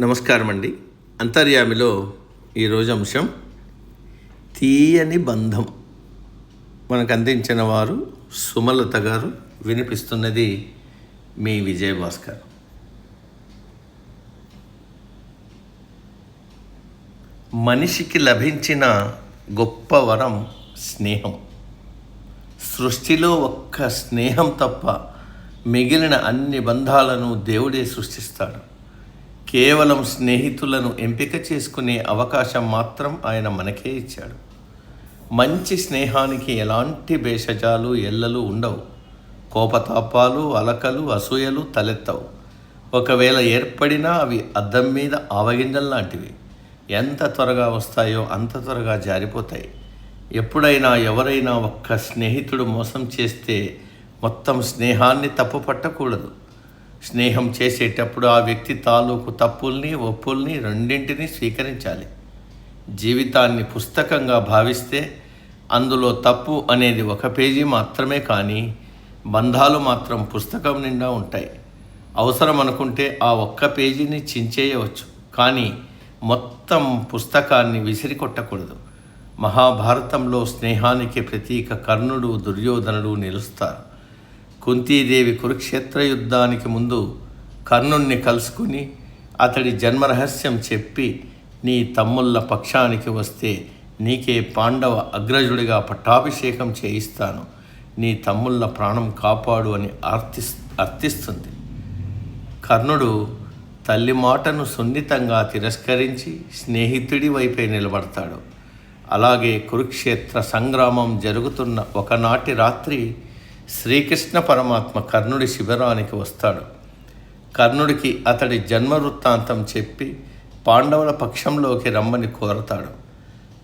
నమస్కారం అండి అంతర్యామిలో ఈరోజు అంశం తీయని బంధం. మనకు అందించిన వారు సుమలత గారు వినిపిస్తున్నది మీ విజయభాస్కర్. మనిషికి లభించిన గొప్ప వరం స్నేహం. సృష్టిలో ఒక్క స్నేహం తప్ప మిగిలిన అన్ని బంధాలను దేవుడే సృష్టిస్తాడు. కేవలం స్నేహితులను ఎంపిక చేసుకునే అవకాశం మాత్రం ఆయన మనకే ఇచ్చాడు. మంచి స్నేహానికి ఎలాంటి భేషజాలు ఎల్లలు ఉండవు. కోపతాపాలు అలకలు అసూయలు తలెత్తవు. ఒకవేళ ఏర్పడినా అవి అద్దం మీద ఆవగింజలు లాంటివి. ఎంత త్వరగా వస్తాయో అంత త్వరగా జారిపోతాయి. ఎప్పుడైనా ఎవరైనా ఒక్క స్నేహితుడు మోసం చేస్తే మొత్తం స్నేహాన్ని తప్పు పట్టకూడదు స్నేహం చేసేటప్పుడు ఆ వ్యక్తి తాలూకు తప్పుల్ని ఒప్పుల్ని రెండింటినీ స్వీకరించాలి. జీవితాన్ని పుస్తకంగా భావిస్తే అందులో తప్పు అనేది ఒక పేజీ మాత్రమే కానీ బంధాలు మాత్రం పుస్తకం నిండా ఉంటాయి. అవసరం అనుకుంటే ఆ ఒక్క పేజీని చించేయవచ్చు. కానీ మొత్తం పుస్తకాన్ని విసిరి కొట్టకూడదు మహాభారతంలో స్నేహానికి ప్రతీక కర్ణుడు దుర్యోధనుడు నిలుస్తారు. కుంతీదేవి కురుక్షేత్ర యుద్ధానికి ముందు కర్ణుణ్ణి కలుసుకుని అతడి జన్మరహస్యం చెప్పి నీ తమ్ముళ్ళ పక్షానికి వస్తే నీకే పాండవ అగ్రజుడిగా పట్టాభిషేకం చేయిస్తాను. నీ తమ్ముళ్ళ ప్రాణం కాపాడు అని అర్థి అర్థిస్తుంది. కర్ణుడు తల్లి మాటను సున్నితంగా తిరస్కరించి స్నేహితుడి వైపే నిలబడతాడు. అలాగే కురుక్షేత్ర సంగ్రామం జరుగుతున్న ఒకనాటి రాత్రి శ్రీకృష్ణ పరమాత్మ కర్ణుడి శిబిరానికి వస్తాడు. కర్ణుడికి అతడి జన్మ వృత్తాంతం చెప్పి పాండవుల పక్షంలోకి రమ్మని కోరతాడు.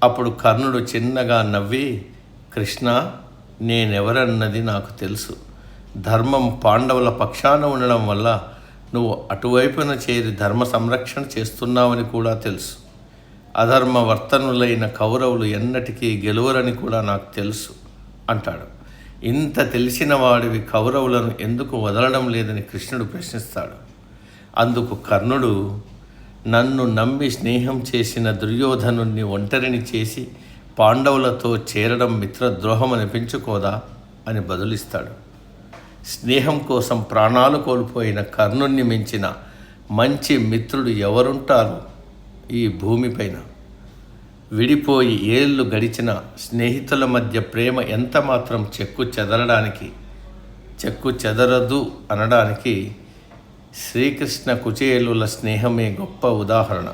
అప్పుడు కర్ణుడు చిన్నగా నవ్వి కృష్ణ నేనెవరన్నది నాకు తెలుసు. ధర్మం పాండవుల పక్షాన ఉండడం వల్ల నువ్వు అటువైపున చేరి ధర్మ సంరక్షణ చేస్తున్నావని కూడా తెలుసు. అధర్మ వర్తనులైన కౌరవులు ఎన్నటికీ గెలువరని కూడా నాకు తెలుసు అంటాడు. ఇంత తెలిసిన వాడివి కౌరవులను ఎందుకు వదలడం లేదని కృష్ణుడు ప్రశ్నిస్తాడు. అందుకు కర్ణుడు నన్ను నమ్మి స్నేహం చేసిన దుర్యోధనుణ్ణి ఒంటరిని చేసి పాండవులతో చేరడం మిత్రద్రోహం అనిపించుకోదా అని బదులిస్తాడు. స్నేహం కోసం ప్రాణాలు కోల్పోయిన కర్ణుణ్ణి మించిన మంచి మిత్రుడు ఎవరుంటారు ఈ భూమిపైన? విడిపోయి ఏళ్ళు గడిచిన స్నేహితుల మధ్య ప్రేమ ఎంత మాత్రం చెక్కు చెదరడానికి చెక్కు చెదరదు అనడానికి శ్రీకృష్ణ కుచేలుల స్నేహమే గొప్ప ఉదాహరణ.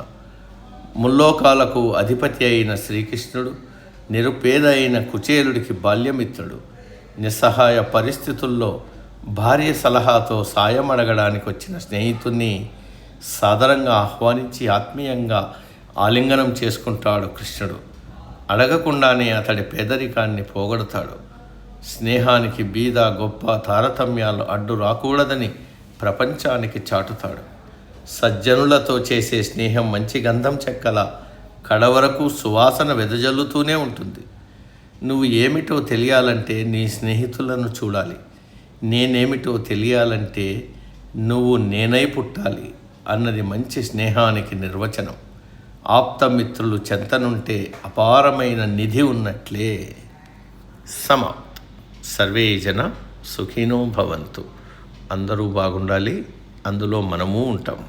ముల్లోకాలకు అధిపతి అయిన శ్రీకృష్ణుడు నిరుపేద అయిన కుచేలుడికి బాల్యమిత్రుడు. నిస్సహాయ పరిస్థితుల్లో భార్య సలహాతో సాయం అడగడానికి వచ్చిన స్నేహితుణ్ణి సాదరంగా ఆహ్వానించి ఆత్మీయంగా ఆలింగనం చేసుకుంటాడు కృష్ణుడు. అడగకుండానే అతడి పేదరికాన్ని పోగొడతాడు. స్నేహానికి బీద గొప్ప తారతమ్యాలు అడ్డు రాకూడదని ప్రపంచానికి చాటుతాడు. సజ్జనులతో చేసే స్నేహం మంచి గంధం చెక్కల కడవరకు సువాసన వెదజల్లుతూనే ఉంటుంది. నువ్వు ఏమిటో తెలియాలంటే నీ స్నేహితులను చూడాలి. నేనేమిటో తెలియాలంటే నువ్వు నేనై పుట్టాలి అన్నది మంచి స్నేహానికి నిర్వచనం. ఆప్తమిత్రులు చెంతనుంటే అపారమైన నిధి ఉన్నట్లే. సమాప్త. సర్వే జన సుఖినో భవంతు. అందరూ బాగుండాలి అందులో మనము ఉంటాం.